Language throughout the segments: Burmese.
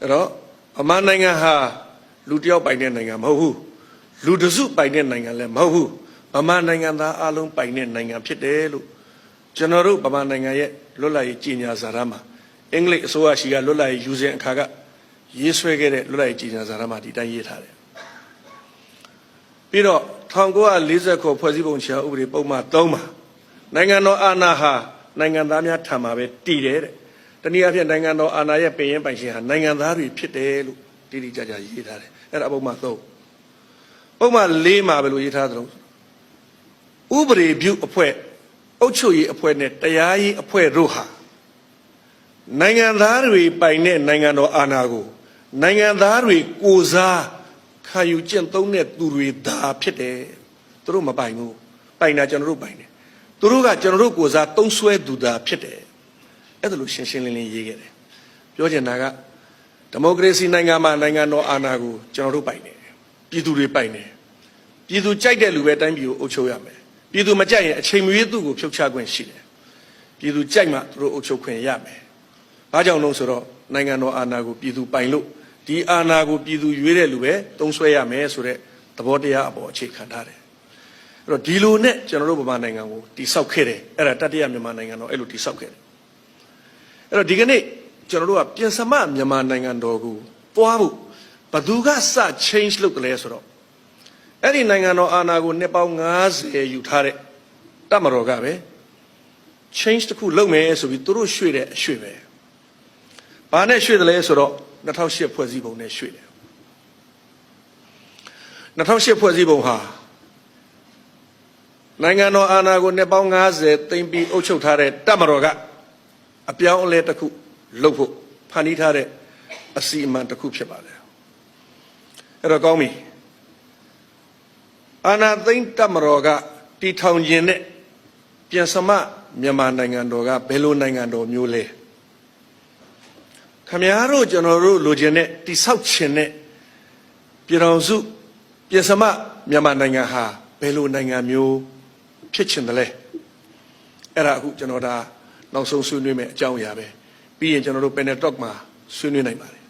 အဲ့တော့အမှန်နိုင်ငံဟာလူတစ်ယောက်ပိုင်တဲ့နိုင်ငံမဟုတ်ဘူးလူတစ်စုပိုင်တဲ့နိုင်ငံလည်းမဟုတ်ဘူးအမှန်နိုင်ငံသားအလုံးပိုင်တဲ့နိုင်ငံဖြစ်တယ်လို့ကျွန်တော်တို့ဗမာနိုင်ငံရဲ့လွတ်လပ်ရေးကြီးညာစာတမ်းမှာအင်္ဂလိပ်အစိုးရရှိကလွတ်လပ်ရေးယူစဉ်အခါကရေးဆွဲခဲ့တဲ့လွတ်လပ်ရေးကြီးညာစာတမ်းမှာဒီတိုင်းရေးထားတယ်ပြီးတော့1940ခုဖွဲ့စည်းပုံချာဥပဒေပုံမှန်3မှာနိုင်ငံတော်အာဏာဟာနိုင်ငံသားများထံမှာပဲတည်တယ်တဲ့ တနည်းအားဖြင့်နိုင်ငံတော်အာဏာရဲ့ပင်ရင်ပိုင်ရှင်ဟာနိုင်ငံသားတွေဖြစ်တယ်လို့တိတိကျကျရေးထားတယ်အဲ့ဒါပုံမှန်3ပုံမှန်4မှာပဲလို့ရေးထားသလိုဥပဒေပြုအဖွဲ့အုပ်ချုပ်ရေးအဖွဲ့နဲ့တရားရေးအဖွဲ့တို့ဟာနိုင်ငံသားတွေပိုင်တဲ့နိုင်ငံတော်အာဏာကိုနိုင်ငံသားတွေကိုယ်စားခံယူကျင့်သုံးတဲ့သူတွေသာဖြစ်တယ်သူတို့မပိုင်ဘူးပိုင်တာကျွန်တော်တို့ပိုင်တယ်သူတို့ကကျွန်တော်တို့ကိုယ်စားသုံးဆွဲသူသာဖြစ်တယ် အဲ့ဒါလို့ရှင်းရှင်းလင်းလင်းရေးခဲ့တယ်ပြောချင်တာကဒီမိုကရေစီနိုင်ငံမှာနိုင်ငံတော်အာဏာကိုကျွန်တော်တို့ပိုင်တယ်ပြည်သူတွေပိုင်တယ်ပြည်သူကြိုက်တဲ့လူပဲတိုင်းပြည်ကိုအုပ်ချုပ်ရမယ်ပြည်သူမကြိုက်ရင်အချိန်မရွေးသူ့ကိုဖြုတ်ချခွင့်ရှိတယ်ပြည်သူကြိုက်မှသူတို့အုပ်ချုပ်ခွင့်ရမယ်ဘာကြောင့်လို့ဆိုတော့နိုင်ငံတော်အာဏာကိုပြည်သူပိုင်လို့ဒီအာဏာကိုပြည်သူရွေးတဲ့လူပဲသုံးဆွဲရမယ်ဆိုတဲ့သဘောတရားအပေါ်အခြေခံထားတယ်အဲ့တော့ဒီလိုနဲ့ကျွန်တော်တို့ဗမာနိုင်ငံကိုတိဆောက်ခဲ့တယ်အဲ့ဒါတတိယမြန်မာနိုင်ငံတော်အဲ့လိုတိဆောက်ခဲ့တယ် အဲ့တော့ဒီကနေ့ကျွန်တော်တို့ကပြင်စမမြန်မာနိုင်ငံတော်ကိုတွားဖို့ဘသူကစ change လုပ်တယ်လဲဆိုတော့အဲ့ဒီနိုင်ငံတော်အာဏာကိုနှစ်ပေါင်း90ယူထားတဲ့တပ်မတော်ကပဲ change တစ်ခုလုပ်မယ်ဆိုပြီးသူတို့ရွှေ့တဲ့အရွှေ့ပဲဘာနဲ့ရွှေ့တယ်လဲဆိုတော့2008ဖွဲ့စည်းပုံနဲ့ရွှေ့တယ်2008ဖွဲ့စည်းပုံဟာနိုင်ငံတော်အာဏာကိုနှစ်ပေါင်း90သိမ်းပြီးအုပ်ချုပ်ထားတဲ့တပ်မတော်က အပြောင်းအလဲတစ်ခုလုပ်ဖို့ဖန်တီးထားတဲ့အစီအမံတစ်ခုဖြစ်ပါတယ်အဲ့တော့ကောင်းပြီအာဏာသိမ်းတပ်မတော်ကတီထောင်ခြင်းနဲ့ပြန်စမမြန်မာနိုင်ငံတော်ကဘယ်လိုနိုင်ငံတော်မျိုးလဲခမည်းတော်ကျွန်တော်တို့လိုချင်တဲ့တိဆောက်ခြင်းနဲ့ပြည်တော်စုပြင်စမမြန်မာနိုင်ငံဟာဘယ်လိုနိုင်ငံမျိုးဖြစ်ချင်တယ်လဲအဲ့ဒါအခုကျွန်တော်ဒါ နောက်ဆုံးဆွေးနွေးမယ်အကြောင်းအရာပဲပြီးရင်ကျွန်တော်တို့ panel talk မှာဆွေးနွေးနိုင်ပါတယ်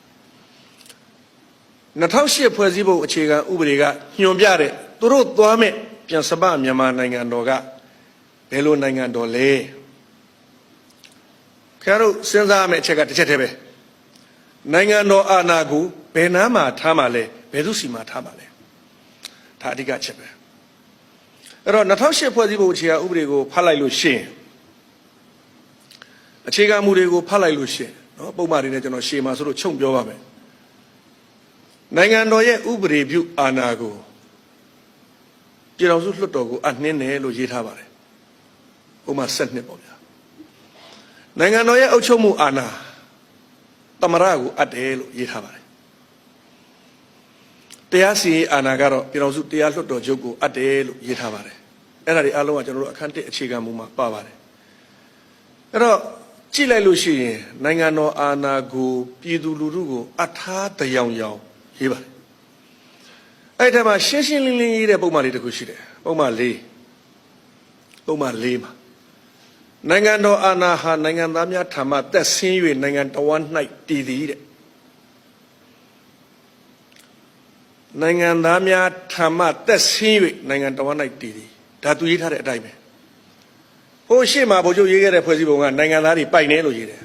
2008ဖွဲ့စည်းပုံအခြေခံဥပဒေကညွှန်ပြတဲ့သူတို့သွားမဲ့ပြင်စမမြန်မာနိုင်ငံတော်ကဘယ်လိုနိုင်ငံတော်လဲခင်ဗျားတို့စဉ်းစားရမယ့်အချက်ကတစ်ချက်တည်းပဲနိုင်ငံတော်အာဏာကိုဘယ်နားမှာထားမှာလဲဘယ်သူစီမှာထားမှာလဲဒါအဓိကချက်ပဲအဲ့တော့2008ဖွဲ့စည်းပုံအခြေခံဥပဒေကိုဖတ်လိုက်လို့ရှိရင် အခြေခံမူတွေကိုဖတ်လိုက်လို့ရှိရင်နော်ပုံမှန်တွေနဲ့ကျွန်တော်ရှေ့မှာဆိုလို့ခြုံပြောပါမယ်နိုင်ငံတော်ရဲ့ဥပဒေပြုအာဏာကိုပြည်တော်စုလွှတ်တော်ကိုအနှင်းတယ်လို့ရေးထားပါတယ်ဥပမာ7နှစ်ပေါ့ဗျာနိုင်ငံတော်ရဲ့အုပ်ချုပ်မှုအာဏာတမရကိုအပ်တယ်လို့ရေးထားပါတယ်တရားစီရင်အာဏာကတော့ပြည်တော်စုတရားလွှတ်တော်ချုပ်ကိုအပ်တယ်လို့ရေးထားပါတယ်အဲ့ဒါတွေအားလုံးကကျွန်တော်တို့အခန်း1အခြေခံမူမှာပါပါတယ်အဲ့တော့ ကြည့်လိုက်လို့ရှိရင်နိုင်ငံတော်အာဏာကိုပြည်သူလူထုကိုအထားတယောင်ယောင်ရေးပါတယ်အဲ့ဒီမှာရှင်းရှင်းလင်းလင်းရေးတဲ့ပုံမှန်လေးတစ်ခုရှိတယ်ပုံမှန်၄ပုံမှန်၄မှာနိုင်ငံတော်အာဏာဟာနိုင်ငံသားများထံမှတက်ဆင်း၍နိုင်ငံတော်ဝန်၌တည်သည်တဲ့နိုင်ငံသားများထံမှတက်ဆင်း၍နိုင်ငံတော်ဝန်၌တည်သည်ဒါသူရေးထားတဲ့အတိုင်းပဲ ဟိုရှေ့မှာဗိုလ်ချုပ်ရေးခဲ့တဲ့ဖွဲ့စည်းပုံကနိုင်ငံသားတွေပိုင်တယ်လို့ရေးတယ်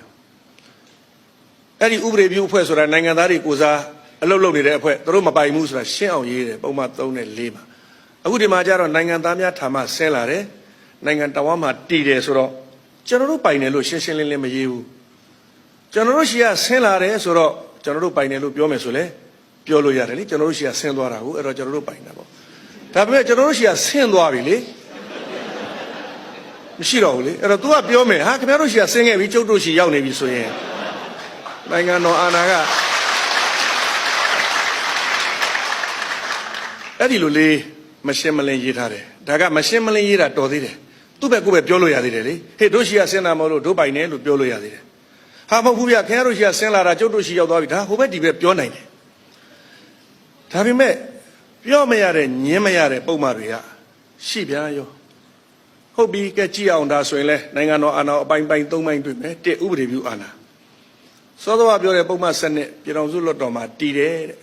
အဲ့ဒီဥပဒေပြုအဖွဲ့ဆိုတာနိုင်ငံသားတွေကိုစားအလုပ်လုပ်နေတဲ့အဖွဲ့သူတို့မပိုင်ဘူးဆိုတာရှင်းအောင်ရေးတယ်ပုံမှန်3နဲ့4မှာအခုဒီမှာကျတော့နိုင်ငံသားများထံမှဆင်းလာတယ်နိုင်ငံတော်ဝန်မှာတည်တယ်ဆိုတော့ကျွန်တော်တို့ပိုင်တယ်လို့ရှင်းရှင်းလင်းလင်းမရေးဘူးကျွန်တော်တို့ရှီကဆင်းလာတယ်ဆိုတော့ကျွန်တော်တို့ပိုင်တယ်လို့ပြောမယ်ဆိုလေပြောလို့ရတယ်လေကျွန်တော်တို့ရှီကဆင်းသွားတာကိုအဲ့တော့ကျွန်တော်တို့ပိုင်တာပေါ့ဒါပေမဲ့ကျွန်တော်တို့ရှီကဆင်းသွားပြီလေ မရှိတော့ဘူးလေအဲ့တော့ तू ကပြောမယ်ဟာခင်ဗျားတို့ရှီကဆင်းခဲ့ပြီကျုပ်တို့ရှီရောက်နေပြီဆိုရင်နိုင်ငံတော်အာဏာကအဲ့ဒီလိုလေးမရှင်းမလင်းရေးထားတယ်ဒါကမရှင်းမလင်းရေးတာတော်သေးတယ်သူ့ဘက်ကိုပဲပြောလို့ရသေးတယ်လေဟေ့တို့ရှိရဆင်းလာမလို့တို့ပိုင်တယ်လို့ပြောလို့ရသေးတယ်ဟာမဟုတ်ဘူးဗျခင်ဗျားတို့ရှိရဆင်းလာတာကျုပ်တို့ရှိရောက်သွားပြီဒါဟိုဘက်ဒီဘက်ပြောနိုင်တယ်ဒါပေမဲ့ပြောမရတဲ့ညင်းမရတဲ့ပုံမှန်တွေကရှိပြန်ရော ဟုတ်ပြီကဲကြည့်အောင်ဒါဆိုရင်လဲနိုင်ငံတော်အာဏာအပိုင်းပိုင်း၃ပိုင်းတွေ့မယ်တစ်ဥပဒေပြုအာဏာစောစောကပြောတဲ့ပုံမှန်စနစ်ပြည်တော်စုလွတ်တော်မှာတည်တယ်တဲ့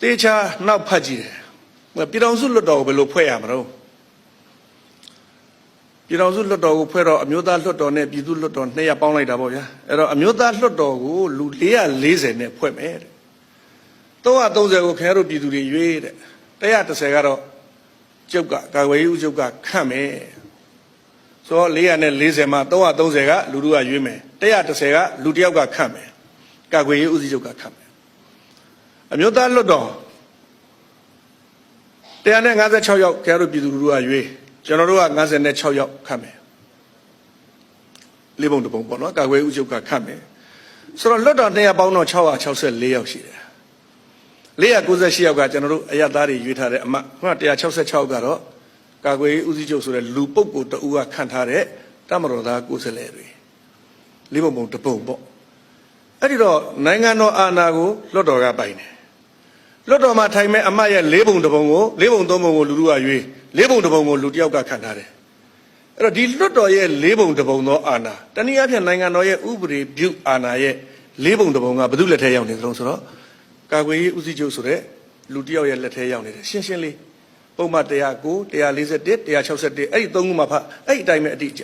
တေချာနောက်ဖတ်ကြည့်တယ်ပြည်တော်စုလွတ်တော်ကိုဘယ်လိုဖွဲ့ရမလို့ပြည်တော်စုလွတ်တော်ကိုဖွဲ့တော့အမျိုးသားလွတ်တော်နဲ့ပြည်သူလွတ်တော်နှစ်ရပ်ပေါင်းလိုက်တာပေါ့ဗျာအဲ့တော့အမျိုးသားလွတ်တော်ကိုလူ440နဲ့ဖွဲ့မယ်တဲ့330ကိုခင်ဗျားတို့ပြည်သူတွေရွေးတဲ့130ကတော့ ကျုပ်ကကာကွယ်ရေးဦးကျုပ်ကခန့်မယ်ဆိုတော့440မှာ330ကလူတို့ကရွေးမယ်130ကလူတစ်ယောက်ကခန့်မယ်ကာကွယ်ရေးဦးစီးချုပ်ကခန့်မယ်အမျိုးသားလွတ်တော်156ယောက်ခင်ဗျားတို့ပြည်သူလူထုကရွေးကျွန်တော်တို့က56ယောက်ခန့်မယ်လေးပုံတစ်ပုံပေါ့နော်ကာကွယ်ရေးဦးချုပ်ကခန့်မယ်ဆိုတော့လွတ်တော်200ပေါင်းတော့664ယောက်ရှိတယ် 498ယောက်ကကျွန်တော်တို့အရသားတွေရွေးထားတဲ့အမခုန166ကတော့ကာကွယ်ရေးဦးစီးချုပ်ဆိုတဲ့လူပုဂ္ဂိုလ်တဦးကခန့်ထားတဲ့တမတော်သားကိုယ်စားလှယ်တွေလေးပုံပုံတစ်ပုံပေါ့အဲ့ဒီတော့နိုင်ငံတော်အာဏာကိုလွတ်တော်ကပိုင်တယ်လွတ်တော်မှာထိုင်မဲ့အမတ်ရဲ့လေးပုံတစ်ပုံကိုလေးပုံသုံးပုံကိုလူလူကရွေးလေးပုံတစ်ပုံကိုလူတစ်ယောက်ကခန့်ထားတယ်အဲ့တော့ဒီလွတ်တော်ရဲ့လေးပုံတစ်ပုံသောအာဏာတနည်းအားဖြင့်နိုင်ငံတော်ရဲ့ဥပဒေပြုအာဏာရဲ့လေးပုံတစ်ပုံကဘယ်သူလက်ထဲရောက်နေသလဲဆိုတော့ ကာကွယ်ရေးဦးစီးချုပ်ဆိုတဲ့လူတစ်ယောက်ရဲ့လက်ထဲရောက်နေတယ်ရှင်းရှင်းလေးပုံမှန်109 141 161အဲ့ဒီသုံးခုမှဖတ်အဲ့ဒီအတိုင်းပဲအတိအကျ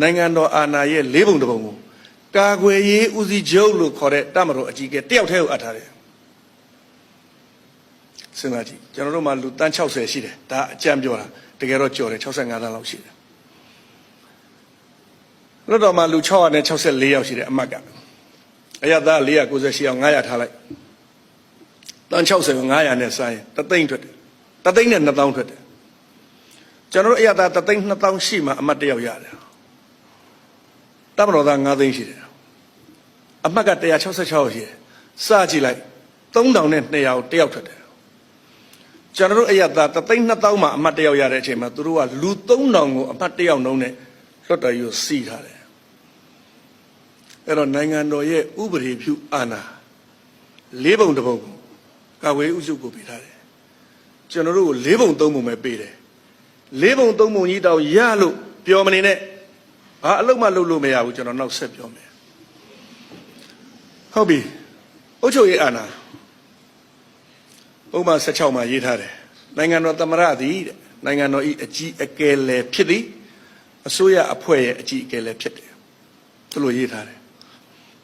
နိုင်ငံတော်အာဏာရဲ့လေးပုံတစ်ပုံကိုကာကွယ်ရေးဦးစီးချုပ်လို့ခေါ်တဲ့တမတော်အကြီးအကဲတယောက်တည်းကိုအပ်ထားတယ်စဉ်းစားကြည့်ကျွန်တော်တို့မှာလူတန်း60ရှိတယ်ဒါအကြံပြောတာတကယ်တော့ကြော်တယ်65တန်းလောက်ရှိတယ်လွတ်တော်မှာလူ664ယောက်ရှိတယ်အမတ်က အရသာ498ယောက်900ထားလိုက်တန်း60ကို900နဲ့စားရင်တသိန်းထွက်တယ်တသိန်းနဲ့2000ထွက်တယ်ကျွန်တော်တို့အရသာတသိန်း2000ရှိမှအမတ်တယောက်ရတယ်တမတော်သား9သိန်းရှိတယ်အမတ်က166ယောက်ရှိတယ်စကြည့်လိုက်3000နဲ့200တယောက်ထွက်တယ်ကျွန်တော်တို့အရသာတသိန်း2000မှာအမတ်တယောက်ရတဲ့အချိန်မှာသူတို့ကလူ3000ကိုအမတ်တယောက်နှုံးနဲ့လွတ်တော်ယူစီးထားတယ် အဲ့တော့နိုင်ငံတော်ရဲ့ဥပဒေပြုအာဏာလေးပုံတစ်ပုံကိုကာဝေးဥစုကိုပေးထားတယ်ကျွန်တော်တို့ကိုလေးပုံသုံးပုံပဲပေးတယ်လေးပုံသုံးပုံကြီးတောင်ရလို့ပြောမနေနဲ့ဘာအလုပ်မှလုပ်လို့မရဘူးကျွန်တော်နောက်ဆက်ပြောမယ်ဟုတ်ပြီအုတ်ချုပ်ရေးအာဏာဥပမာ16မှာရေးထားတယ်နိုင်ငံတော်သမ္မတသည်တဲ့နိုင်ငံတော်ဤအကြီးအကဲလည်းဖြစ်သည်အစိုးရအဖွဲ့ရဲ့အကြီးအကဲလည်းဖြစ်တယ်သူလိုရေးထားတယ်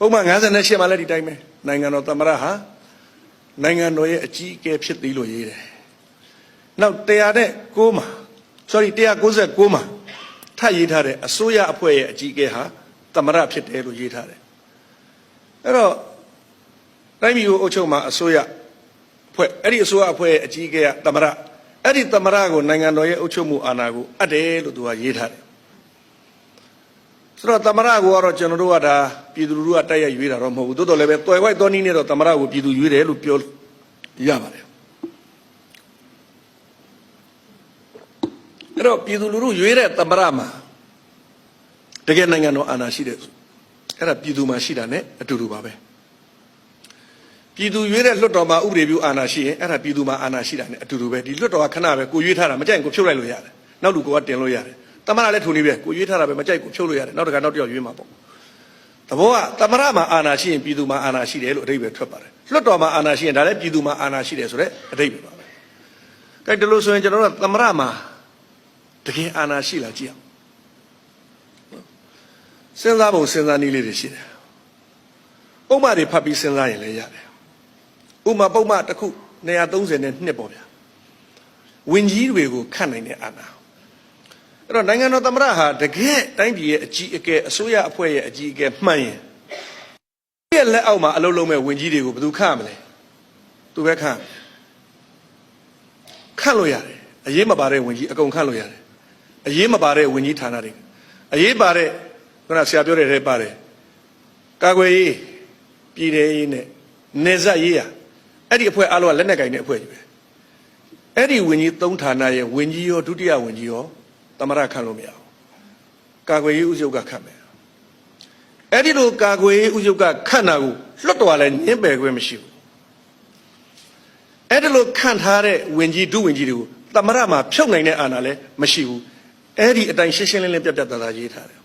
ပုံမှန်58မှာလည်းဒီတိုင်းပဲနိုင်ငံတော်သမ္မတဟာနိုင်ငံတော်ရဲ့အကြီးအကဲဖြစ်သည်လို့ရေးတယ်နောက်109မှာ sorry 196မှာထပ်ရေးထားတယ်အစိုးရအဖွဲ့ရဲ့အကြီးအကဲဟာသမ္မတဖြစ်တယ်လို့ရေးထားတယ်အဲ့တော့တိုင်းပြည်ကိုအုပ်ချုပ်မှာအစိုးရဖွဲ့အဲ့ဒီအစိုးရအဖွဲ့ရဲ့အကြီးအကဲကသမရအဲ့ဒီသမရကိုနိုင်ငံတော်ရဲ့အုပ်ချုပ်မှုအာဏာကိုအပ်တယ်လို့သူကရေးထားတယ် ဆိုတော့သမရကိုကတော့ကျွန်တော်တို့ကဒါပြည်သူလူထုကတိုက်ရိုက်ရွေးတာတော့မဟုတ်ဘူးတိုးတော်လည်းပဲတွယ်ဝိုက်သောနည်းနဲ့တော့သမရကိုပြည်သူရွေးတယ်လို့ပြောရပါတယ်အဲ့တော့ပြည်သူလူထုရွေးတဲ့သမရမှာတကယ်နိုင်ငံတော်အာဏာရှိတယ်အဲ့ဒါပြည်သူမှာရှိတာ ਨੇ အတူတူပါပဲပြည်သူရွေးတဲ့လွှတ်တော်မှာဥပဒေပြုအာဏာရှိရင်အဲ့ဒါပြည်သူမှာအာဏာရှိတာ ਨੇ အတူတူပဲဒီလွှတ်တော်ကခဏပဲကိုရွေးထားတာမကြိုက်ရင်ကိုဖြုတ်လိုက်လို့ရတယ်နောက်လူကတင်လို့ရတယ် တမရလည်းထုံနေပဲကိုရွေးထားတာပဲမကြိုက်ကိုဖြုတ်လို့ရတယ်နောက်တခါနောက်တစ်ယောက်ရွေးမှာပေါ့သဘောကတမရမှာအာဏာရှိရင်ပြည်သူမှာအာဏာရှိတယ်လို့အဓိပ္ပာယ်ထွက်ပါတယ်လွှတ်တော်မှာအာဏာရှိရင်ဒါလည်းပြည်သူမှာအာဏာရှိတယ်ဆိုတဲ့အဓိပ္ပာယ်ပါပဲကဲဒီလိုဆိုရင်ကျွန်တော်တို့ကတမရမှာတကယ်အာဏာရှိလားကြည့်အောင်စဉ်းစားပုံစဉ်းစားနည်းလေးတွေရှိတယ်ပုံမှန်တွေဖတ်ပြီးစဉ်းစားရင်လည်းရတယ်ဥမာပုံမှန်တစ်ခု130နဲ့နှစ်ပေါ့ဗျာဝင်ကြီးတွေကိုခန့်နိုင်တဲ့အာဏာ အဲ့တော့နိုင်ငံတော်သမ္မတဟာတကယ်တိုင်းပြည်ရဲ့အကြီးအကဲအစိုးရအဖွဲ့ရဲ့အကြီးအကဲမှန်ရင်ဒီရဲ့လက်အောက်မှာအလုပ်လုပ်မဲ့ဝင်ကြီးတွေကိုဘယ်သူခန့်မလဲသူပဲခန့်ခန့်လို့ရတယ်အရေးမပါတဲ့ဝင်ကြီးအကုန်ခန့်လို့ရတယ်အရေးမပါတဲ့ဝင်ကြီးဌာနတွေအရေးပါတဲ့ခုနဆရာပြောတဲ့ထဲပါတယ်ကာကွယ်ရေးပြည်ထရေးနဲ့နေဆက်ရေးရအဲ့ဒီအဖွဲ့အားလုံးကလက်နက်ကင်တဲ့အဖွဲ့ကြီးပဲအဲ့ဒီဝင်ကြီးသုံးဌာနရဲ့ဝင်ကြီးရောဒုတိယဝင်ကြီးရော သမရခန့်လို့မရဘူးကာကွယ်ရေးဥချုပ်ကခန့်မယ်အဲ့ဒီလိုကာကွယ်ရေးဥချုပ်ကခန့်တာကိုလွတ်တော်လည်းညှင်းပယ်ခွင့်မရှိဘူးအဲ့ဒီလိုခန့်ထားတဲ့ဝင်ကြီးဒုဝင်ကြီးတွေကိုသမရမှာဖြုတ်နိုင်တဲ့အာဏာလည်းမရှိဘူးအဲ့ဒီအတိုင်းရှင်းရှင်းလင်းလင်းပြတ်ပြတ်သားသားရေးထားတယ်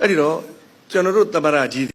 အဲ့ဒီတော့ကျွန်တော်တို့သမရကြီး